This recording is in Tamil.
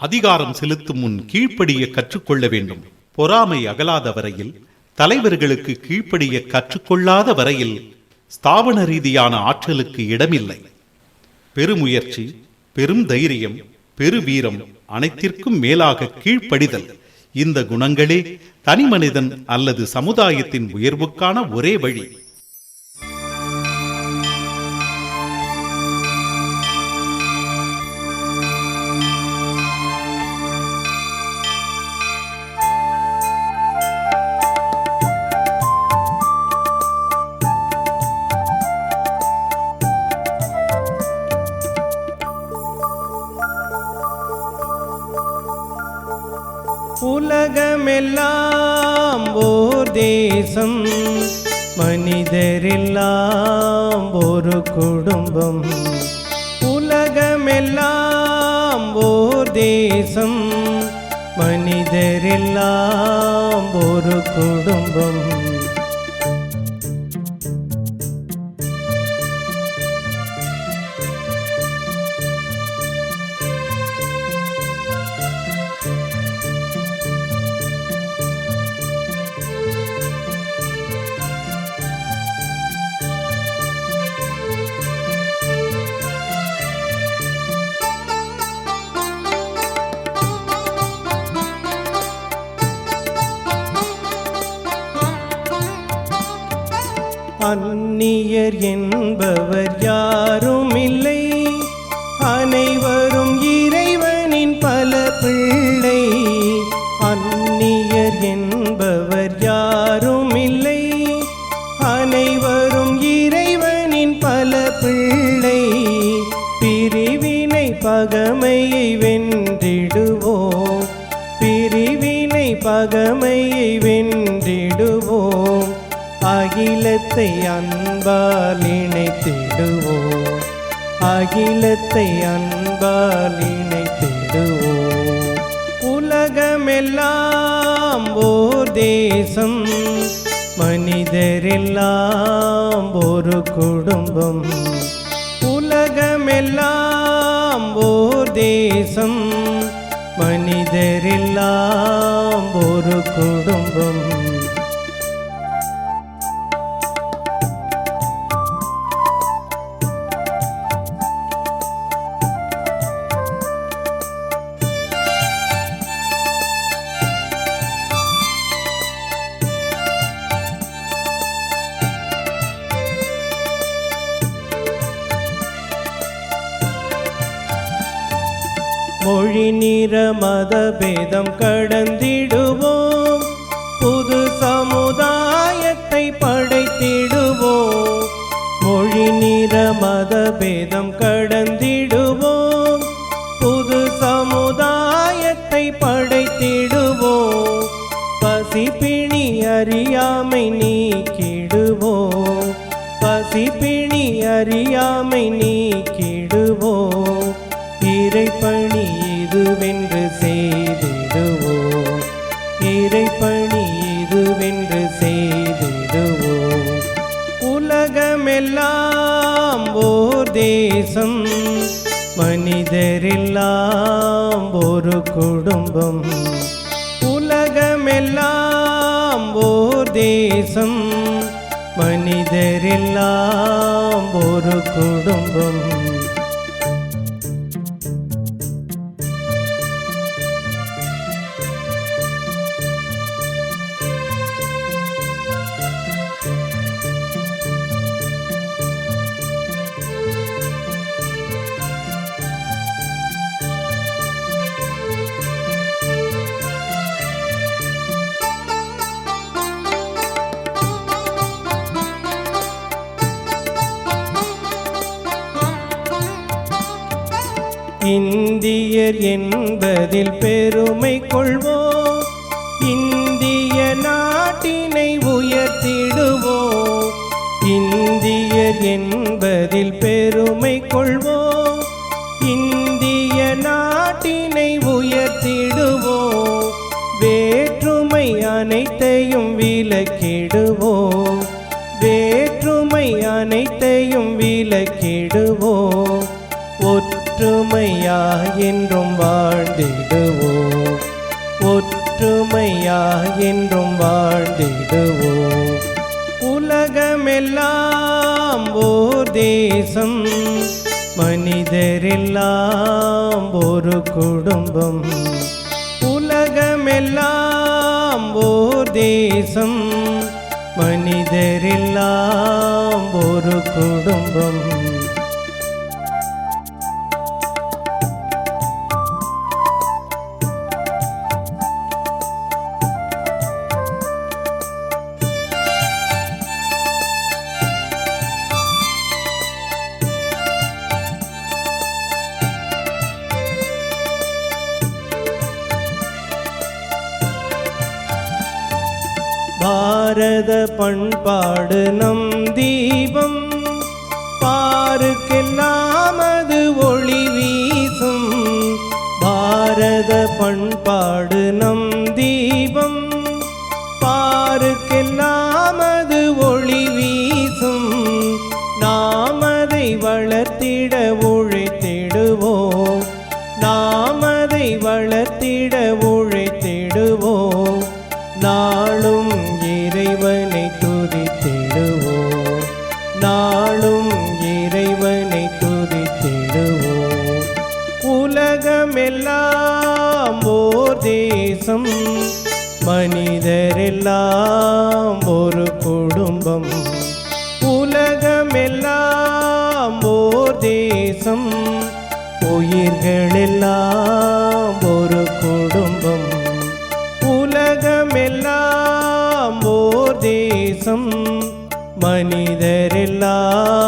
அதிகாரம் செலுத்தும் முன் கீழ்ப்படிய கற்றுக்கொள்ள வேண்டும். பொறாமை அகலாத வரையில் தலைவர்களுக்கு கீழ்ப்படிய கற்றுக்கொள்ளாத வரையில் ஸ்தாபன ரீதியான ஆற்றலுக்கு இடமில்லை. பெருமுயற்சி பெரும் தைரியம் பெருவீரம் அனைத்திற்கும் மேலாக கீழ்ப்படிதல் இந்த குணங்களே தனிமனிதன் அல்லது சமுதாயத்தின் உயர்வுக்கான ஒரே வழி. உலகமெல்லாம் ஓர் தேசம் மனிதரெல்லாம் ஒரு குடும்பம். உலகமெல்லாம் ஓர் தேசம் மனிதரெல்லாம் ஒரு குடும்பம். அந்நியர் என்பவர் யாரும் இல்லை அனைவரும் இறைவனின் பல பிள்ளை. அந்நியர் என்பவர் யாரும் இல்லை அனைவரும் இறைவனின் பல பிள்ளை. பிரிவினை பகமையை வென்றிடுவோம் பிரிவினை பகமையை வென்றிடுவோம் அகிலத்தை அன்பால் இணைத்திடுவோம். அகிலத்தை அன்பால் இணைத்திடுவோம். உலகமெல்லாம் ஓர் தேசம் மனிதரெல்லாம் ஒரு குடும்பம். உலகமெல்லாம் ஓர் தேசம் மனிதரெல்லாம் ஒரு குடும்பம். மொழி நிற மத பேதம் கடந்திடுவோம். புது சமுதாயத்தை படைத்திடுவோம். மொழி நிற மத பேதம் கடந்திடுவோம். புது சமுதாயத்தை படைத்திடுவோம். பசிப்பிணி அறியாமை நீக்கிடுவோம். பசிப்பிணி அறியாமை நீக்கி மனிதரெல்லாம் ஓர் தேசம். மனிதரெல்லாம் ஒரு குடும்பம். உலகமெல்லாம் ஓர் தேசம். மனிதரெல்லாம் ஒரு குடும்பம். இந்தியர் என்பதில் பெருமை கொள்வோம். இந்திய நாட்டினை உயர்த்திடுவோம். இந்தியர் என்பதில் பெருமை கொள்வோம். இந்திய நாட்டினை உயர்த்திடுவோம். வேற்றுமை அனைத்தையும் விலக்கிடுவோம் வேற்றுமை அனைத்தையும் விலக்கிடுவோம் ஒற்றுமையா என்றும் வாழ்ந்திடுவோம். ஒற்றுமையா என்றும் வாழ்ந்திடுவோம். உலகமெல்லாம் ஓர் தேசம் மனிதரெல்லாம் ஒரு குடும்பம். உலகமெல்லாம் ஓர் தேசம் மனிதரெல்லாம் ஒரு குடும்பம். பாரத பண்பாடு நம் தீபம். பாருக்கெல்லாம் அது ஒளி வீசும். பாரத பண்பாடு நம் தீபம். பாருக்கெல்லாம் அது ஒளி வீசும். நாம் அதை வளர்த்திட உழைத்திடுவோம் நாம் அதை வளர்த்திட உழைத்திடுவோம் நாளும் தேசம் மனிதரெல்லாம் ஒரு குடும்பம். உலகமெல்லாம் ஓர் தேசம் உயிர்களெல்லாம் ஒரு குடும்பம். உலகமெல்லாம் ஓர் தேசம் மனிதரெல்லாம்